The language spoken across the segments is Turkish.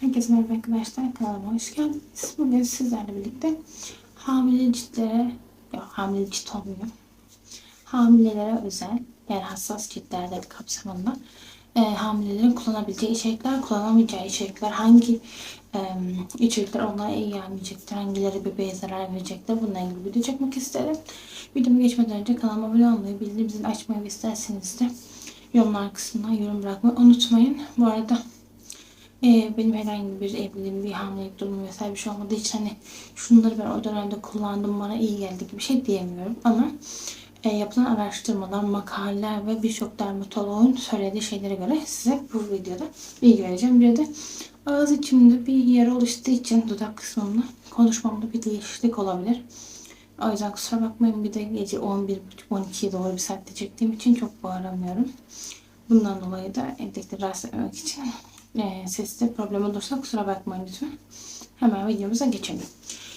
Herkese merhaba arkadaşlar. Kanalıma hoş geldiniz. Bugün sizlerle birlikte hamile ciltlere, yok hamile cilt olmuyor. Hamilelere özel, yani hassas ciltlerde kapsamında e, hamilelerin kullanabileceği içerikler, kullanamayacağı içerikler, hangi e, içerikler onlara iyi gelmeyecektir, hangileri bebeğe zarar verecektir, bununla ilgili video çekmek isterim. Videomu geçmeden önce kanalıma abone olmayı, bildirim zilini açmayı isterseniz de yorumlar kısmına yorum bırakmayı unutmayın. Bu arada ee, benim herhangi bir evliliğim, bir hamilelik durumu vesaire bir şey olmadığı için hani şunları ben o dönemde kullandım bana iyi geldi gibi bir şey diyemiyorum. Ama e, yapılan araştırmalar, makaleler ve birçok dermatoloğun söylediği şeylere göre size bu videoda bilgi vereceğim. Bir de ağız içimde bir yer oluştuğu için dudak kısmımda konuşmamda bir değişiklik olabilir. O yüzden kusura bakmayın bir de gece 11.30-12'ye doğru bir saatte çektiğim için çok bağıramıyorum. Bundan dolayı da evdekileri rahatsız etmemek için e, seste problem olursa kusura bakmayın lütfen. Hemen videomuza geçelim.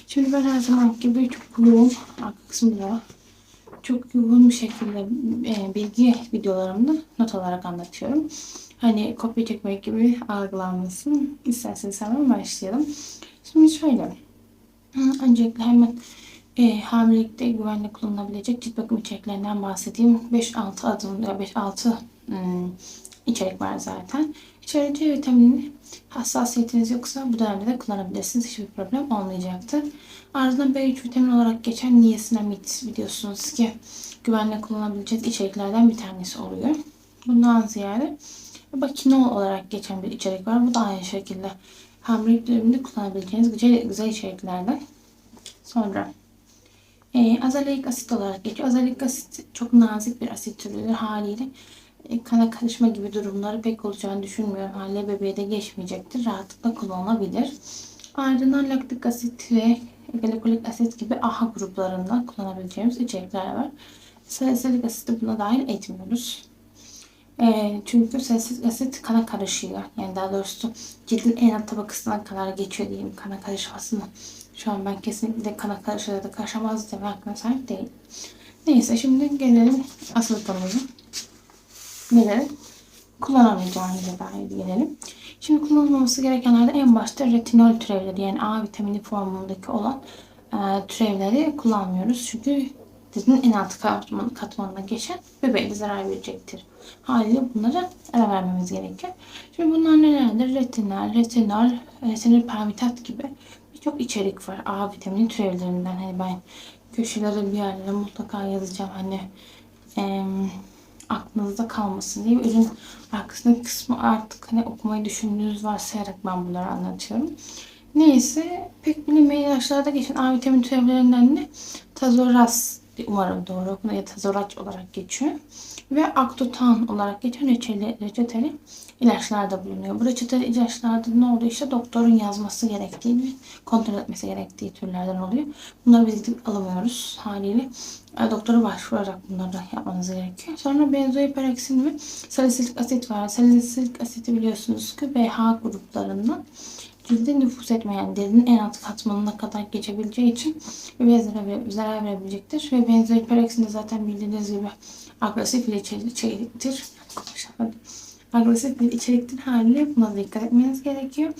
Şimdi ben her zaman gibi çok yoğun arka kısımda çok yoğun bir şekilde e, bilgi videolarımda not alarak anlatıyorum. Hani kopya çekmek gibi algılanmasın. İsterseniz hemen başlayalım. Şimdi şöyle. Öncelikle hemen e, hamilelikte güvenli kullanılabilecek cilt bakım içeriklerinden bahsedeyim. 5-6 adım, 5-6 hmm, içerik var zaten. İçeri C vitamini hassasiyetiniz yoksa bu dönemde de kullanabilirsiniz. Hiçbir problem olmayacaktır. Ardından B3 vitamin olarak geçen niasinamid biliyorsunuz ki güvenle kullanabileceğiniz içeriklerden bir tanesi oluyor. Bundan ziyade bakinol olarak geçen bir içerik var. Bu da aynı şekilde hamilelik döneminde kullanabileceğiniz güzel, güzel içeriklerden. Sonra e, azaleik asit olarak geçiyor. Azaleik asit çok nazik bir asit türüdür haliyle kana karışma gibi durumları pek olacağını düşünmüyorum. Haliyle bebeğe de geçmeyecektir. Rahatlıkla kullanılabilir. Ardından laktik asit ve glikolik asit gibi AHA gruplarında kullanabileceğimiz içerikler var. Salisilik asiti buna dahil etmiyoruz. E, çünkü salisilik asit kana karışıyor. Yani daha doğrusu cildin en alt tabakasına kadar geçiyor diyeyim kana karışmasını. Şu an ben kesinlikle kana karışır da karışamaz deme hakkına sahip değilim. Neyse şimdi gelelim asıl konumuza neleri kullanamayacağımıza dair gelelim. Şimdi kullanılmaması gerekenlerde en başta retinol türevleri yani A vitamini formundaki olan e, türevleri kullanmıyoruz. Çünkü dizinin en alt katman, katmanına geçen bebeğe zarar verecektir. Haliyle bunlara ara vermemiz gerekiyor. Şimdi bunlar nelerdir? Retinal, retinol, retinol permitat gibi birçok içerik var A vitamini türevlerinden. Hani ben köşelere bir yerlere mutlaka yazacağım. Hani eee aklınızda kalmasın diye ürün arkasındaki kısmı artık hani okumayı düşündüğünüz varsayarak ben bunları anlatıyorum. Neyse pek bilinmeyen ilaçlarda geçen A vitamini türevlerinden de tazoras umarım doğru okunuyor ya tazoraç olarak geçiyor. Ve aktotan olarak geçen reçeli, reçeteli ilaçlar da bulunuyor. Bu reçeteli ilaçlarda ne oluyor? İşte doktorun yazması gerektiği kontrol etmesi gerektiği türlerden oluyor. Bunları biz gidip alamıyoruz haliyle. Doktora başvurarak bunları yapmanız gerekiyor. Sonra benzoipereksin ve salisilik asit var. Salisilik asiti biliyorsunuz ki BH gruplarından cilde nüfus etmeyen derinin en alt katmanına kadar geçebileceği için bebeğe zarar, verebilecektir. Ve benzoipereksin de zaten bildiğiniz gibi agresif bir içeriktir. Agresif bir içeriktir haliyle buna dikkat etmeniz gerekiyor.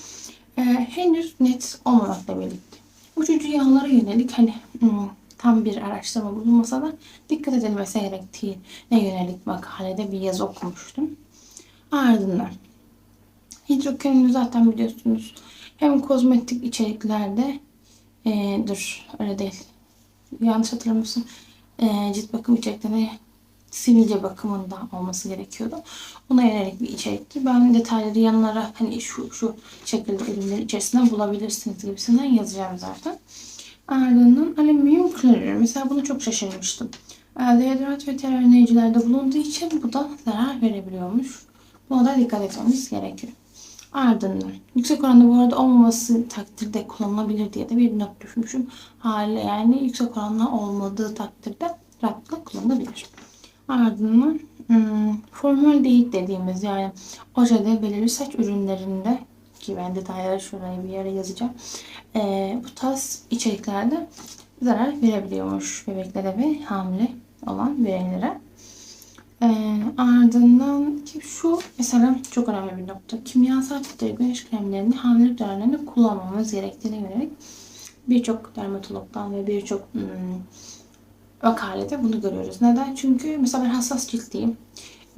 Ee, henüz net olmamakla birlikte. Uçucu yağlara yönelik hani hmm, tam bir araştırma bulunmasa da dikkat edilmesi gerektiği ne yönelik makalede bir yazı okumuştum. Ardından hidrokenini zaten biliyorsunuz hem kozmetik içeriklerde e, dur öyle değil yanlış hatırlamıyorsun e, cilt bakım içeriklerine sivilce bakımında olması gerekiyordu. Ona yönelik bir içerikti. Ben detayları yanlara hani şu şu şekilde ürünlerin içerisinden bulabilirsiniz gibisinden yazacağım zaten. Ardından alüminyum klorür. Mesela bunu çok şaşırmıştım. Deodorant ve ter önleyicilerde bulunduğu için bu da zarar verebiliyormuş. Buna da dikkat etmemiz gerekiyor. Ardından yüksek oranda bu arada olmaması takdirde kullanılabilir diye de bir not düşmüşüm. Hali yani yüksek oranla olmadığı takdirde rahatlıkla kullanılabilir. Ardından hmm, formaldehit dediğimiz yani ojede belirli saç ürünlerinde ki ben detayları şuraya bir yere yazacağım. Ee, bu tarz içeriklerde zarar verebiliyormuş bebeklere ve hamile olan bireylere. Ee, ardından ki şu mesela çok önemli bir nokta. Kimyasal filtre güneş kremlerini hamilelik dönemlerinde kullanmamız gerektiğine yönelik birçok dermatologdan ve birçok hmm, makalede bunu görüyoruz. Neden? Çünkü mesela ben hassas ciltliyim.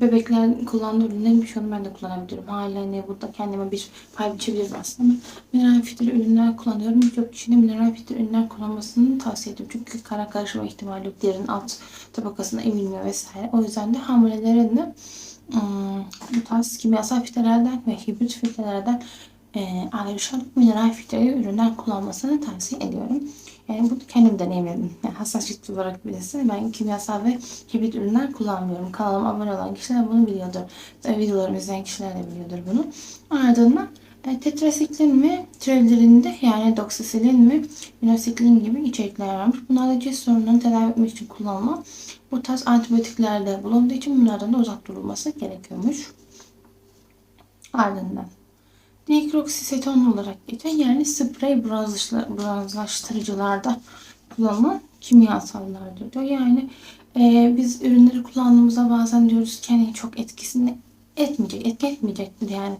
Bebekler kullandığı ürünlerin birçoğunu ben de kullanabilirim. Hala hani burada kendime bir pay biçebilirim aslında mineral filtre ürünler kullanıyorum. Birçok kişinin mineral filtre ürünler kullanmasını tavsiye ediyorum. Çünkü kara karışma ihtimali yok. Derinin alt tabakasına emilmiyor vesaire. O yüzden de hamilelerin de ım, bu tarz kimyasal filtrelerden ve hibrit filtrelerden e, ayrışan mineral filtreli ürünler kullanmasını tavsiye ediyorum. Yani bu kendim deneyimledim. Yani hassas cilt olarak birisi. Ben kimyasal ve hibrit ürünler kullanmıyorum. Kanalıma abone olan kişiler bunu biliyordur. Tabii videolarımı izleyen kişiler de biliyordur bunu. Ardından e, tetrasiklin ve trilerinde yani doksisilin ve minosiklin gibi içerikler varmış. Bunlar da cilt sorunlarını tedavi etmek için kullanılan bu tarz antibiyotiklerde bulunduğu için bunlardan da uzak durulması gerekiyormuş. Ardından Dikroksiseton olarak geçen yani sprey bronzlaştırıcılarda kullanılan kimyasallardır diyor. Yani e, biz ürünleri kullandığımızda bazen diyoruz ki hani çok etkisini etmeyecek, etki etmeyecektir yani.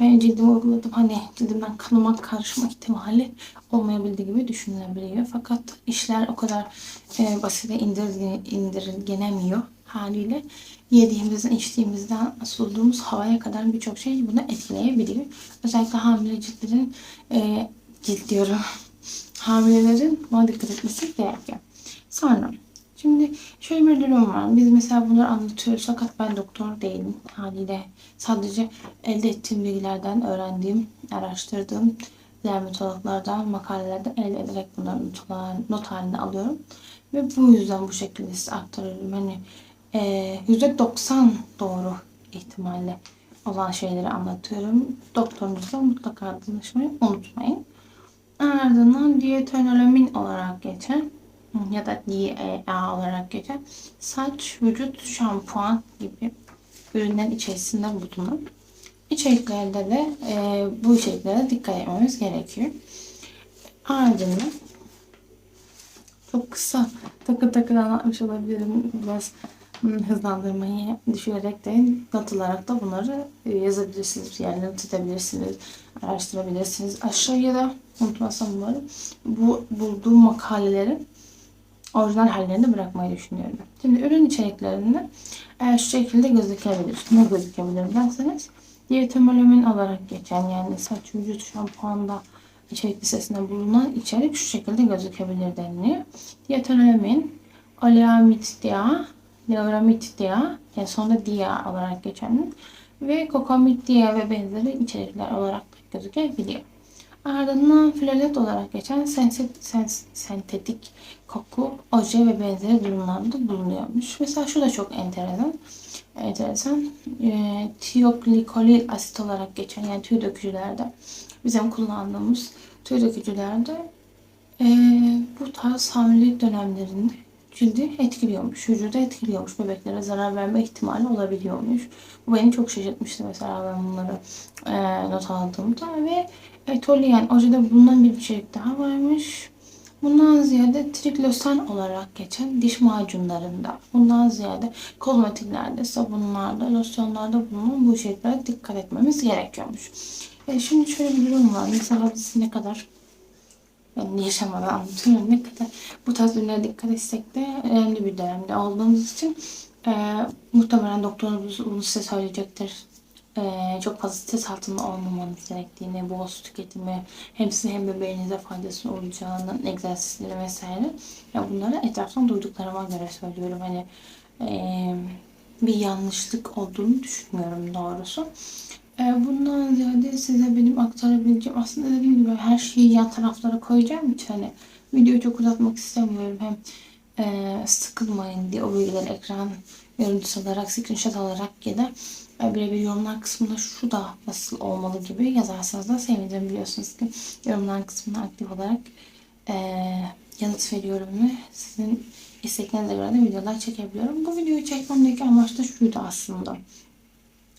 Ben cildime uyguladım hani cildimden kanıma karışma ihtimali olmayabildiği gibi düşünülebiliyor. Fakat işler o kadar e, basite indirgenemiyor haliyle yediğimizden, içtiğimizden, soluduğumuz havaya kadar birçok şey bunu etkileyebiliyor. Özellikle hamile ciltlerin, e, cilt diyorum, hamilelerin buna dikkat etmesi gerekiyor. Sonra Şimdi şöyle bir durum var. Biz mesela bunları anlatıyoruz fakat ben doktor değilim haliyle. Sadece elde ettiğim bilgilerden öğrendiğim, araştırdığım dermatologlardan, makalelerden elde ederek bunları not halinde alıyorum. Ve bu yüzden bu şekilde size aktarıyorum. Hani %90 doğru ihtimalle olan şeyleri anlatıyorum. Doktorunuzla mutlaka danışmayı unutmayın. Ardından dietonolomin olarak geçen ya da DEA olarak geçen saç, vücut, şampuan gibi ürünler içerisinde bulunan içeriklerde de e, bu içeriklere dikkat etmemiz gerekiyor. Ardından çok kısa takı takı anlatmış olabilirim. Biraz hızlandırmayı düşürerek de not alarak da bunları e, yazabilirsiniz. Yerlerini tutabilirsiniz. Araştırabilirsiniz. Aşağıya da unutmazsam bunları bu bulduğum makalelerin orijinal hallerini bırakmayı düşünüyorum. Şimdi ürün içeriklerinde eğer şu şekilde gözükebilir. Ne gözükebilir derseniz diyetomolomin olarak geçen yani saç vücut şampuanda içerik listesinde bulunan içerik şu şekilde gözükebilir deniliyor. Diyetomolomin, oleamid Neuramid dia, yani sonunda dia olarak geçen ve kokomid dia ve benzeri içerikler olarak gözükebiliyor. Ardından floret olarak geçen sentetik koku, oje ve benzeri durumlarda bulunuyormuş. Mesela şu da çok enteresan. Enteresan. E, tiyoglikolik asit olarak geçen yani tüy dökücülerde bizim kullandığımız tüy dökücülerde e, bu tarz hamilelik dönemlerinde cildi etkiliyormuş. Vücuda etkiliyormuş. Bebeklere zarar verme ihtimali olabiliyormuş. Bu beni çok şaşırtmıştı mesela ben bunları e, not aldığımda ve etoliyen ojede bulunan bir içerik daha varmış. Bundan ziyade triklosan olarak geçen diş macunlarında, bundan ziyade kozmetiklerde, sabunlarda, losyonlarda bulunan bu içeriklere dikkat etmemiz gerekiyormuş. E şimdi şöyle bir durum var. Mesela biz ne kadar yaşamadan anlatıyorum. Ne kadar bu tarz ürünlere dikkat etsek de önemli bir dönemde olduğumuz için e, muhtemelen doktorunuz bunu size söyleyecektir. E, çok fazla stres altında olmamanız gerektiğini, bol su tüketimi, hem size hem bebeğinize faydası olacağını, egzersizleri vesaire. Ya bunları etraftan duyduklarıma göre söylüyorum. Hani e, bir yanlışlık olduğunu düşünmüyorum doğrusu. Ee, bundan ziyade size benim aktarabileceğim aslında dediğim gibi her şeyi yan taraflara koyacağım için hani videoyu çok uzatmak istemiyorum. Hem e, sıkılmayın diye o bilgileri ekran görüntüsü olarak, screenshot alarak ya da e, birebir yorumlar kısmında şu da nasıl olmalı gibi yazarsanız da sevinirim biliyorsunuz ki yorumlar kısmına aktif olarak e, yanıt veriyorum ve sizin isteklerinize göre de videolar çekebiliyorum. Bu videoyu çekmemdeki amaç da şuydu aslında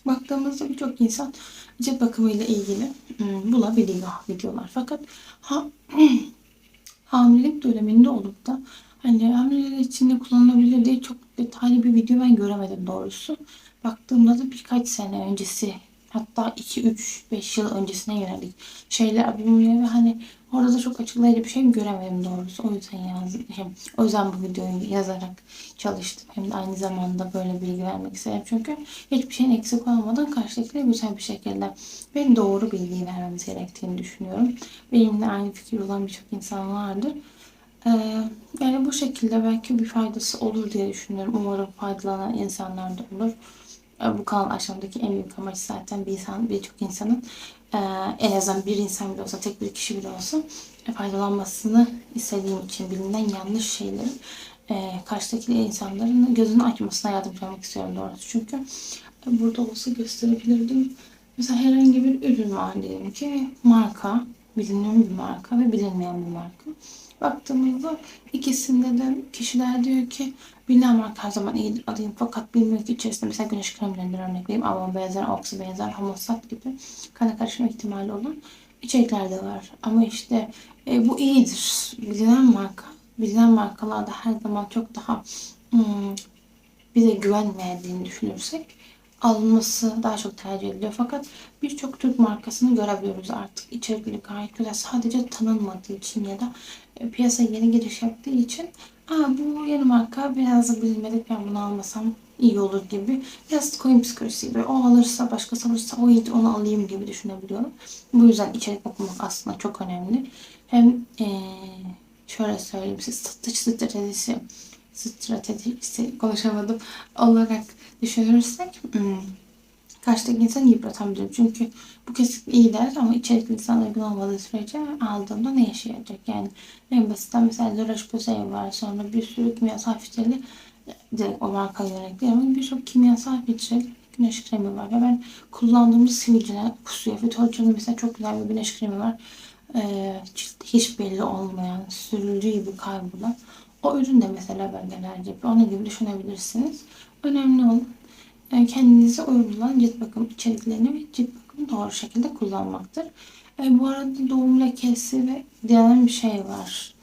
baktığımızda birçok insan cilt bakımıyla ilgili hmm, bulabiliyor videolar. Fakat ha, hamilelik döneminde olup da Hani hamileler için de kullanılabilir diye çok detaylı bir video ben göremedim doğrusu. Baktığımda da birkaç sene öncesi hatta 2 3 5 yıl öncesine yönelik şeyler bulunuyor ve hani orada da çok açıklayıcı bir şey göremedim doğrusu. O yüzden yazdım. O yüzden bu videoyu yazarak çalıştım. Hem de aynı zamanda böyle bilgi vermek istedim. Çünkü hiçbir şeyin eksik olmadan karşıdakine güzel bir şekilde ve doğru bilgiyi vermemiz gerektiğini düşünüyorum. Benimle aynı fikir olan birçok insan vardır. Ee, yani bu şekilde belki bir faydası olur diye düşünüyorum. Umarım faydalanan insanlar da olur. Ee, bu kanal aşamadaki en büyük amaç zaten bir insan, birçok insanın e, en azından bir insan bile olsa, tek bir kişi bile olsa e, faydalanmasını istediğim için bilinen yanlış şeyleri e, karşıdaki insanların gözünü açmasına yardımcı olmak istiyorum doğrusu. Çünkü burada olsa gösterebilirdim. Mesela herhangi bir ürün var diyelim ki marka, bilinen bir marka ve bilinmeyen bir marka. Baktığımızda ikisinde de kişiler diyor ki bilinen marka her zaman iyidir alayım fakat bilmiyor ki içerisinde mesela güneş kremlerinden örnek vereyim ama benzer, oksi benzer, homosat gibi kana karışma ihtimali olan içerikler de var. Ama işte e, bu iyidir. Bilinen marka, bilinen markalarda her zaman çok daha hmm, bize güven verdiğini düşünürsek alınması daha çok tercih ediliyor. Fakat birçok Türk markasını görebiliyoruz artık. İçerikleri gayet güzel. Sadece tanınmadığı için ya da e, piyasaya yeni giriş yaptığı için Aa, bu yeni marka biraz da bilinmedik ben bunu almasam iyi olur gibi. Biraz koyun psikolojisiyle o alırsa başkası alırsa o iyi onu alayım gibi düşünebiliyorum. Bu yüzden içerik okumak aslında çok önemli. Hem ee, şöyle söyleyeyim size satış stratejisi stratejisi konuşamadım olarak düşünürsek hmm, karşıdaki insanı yıpratabilir. Çünkü bu kesinlikle iyi der ama içerikli sana uygun olmadığı sürece aldığında ne yaşayacak? Yani en basitten mesela La Roche-Posay var. Sonra bir sürü kimyasal filtreli direkt o marka yönelik değil ama birçok kimyasal filtreli güneş kremi var. Ve ben kullandığımda sivilceler kusuyor. Vitolca'nın mesela çok güzel bir güneş kremi var. Ee, hiç belli olmayan, sürüldüğü gibi kaybolan. O ürün de mesela bende alerji yapıyor. Onun gibi düşünebilirsiniz. Önemli olan kendinize uygun cilt bakım içeriklerini ve cilt bakımı doğru şekilde kullanmaktır. E, bu arada doğum lekesi ve denen bir şey var.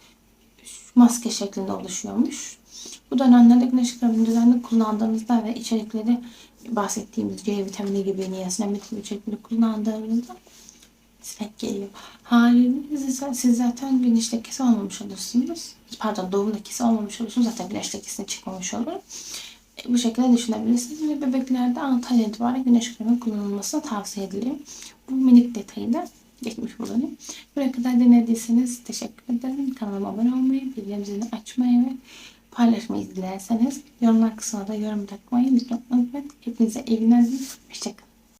Maske şeklinde oluşuyormuş. Bu dönemlerde güneş kremini düzenli kullandığınızda ve içerikleri bahsettiğimiz C vitamini gibi niasinamid gibi içerikleri kullandığınızda sinek geliyor. Haliyle siz zaten güneş lekesi olmamış olursunuz. Pardon doğum lekesi olmamış olursunuz. Zaten güneş lekesine çıkmamış olur. Bu şekilde düşünebilirsiniz. Ve bebeklerde 6 ay itibaren güneş kremi kullanılmasını tavsiye ediliyor. Bu minik detayı da geçmiş bulalım. Buraya kadar dinlediyseniz teşekkür ederim. Kanalıma abone olmayı, bildirim zilini açmayı ve paylaşmayı dilerseniz yorumlar kısmına da yorum takmayı lütfen unutmayın. Hepinize iyi günler. Hoşçakalın.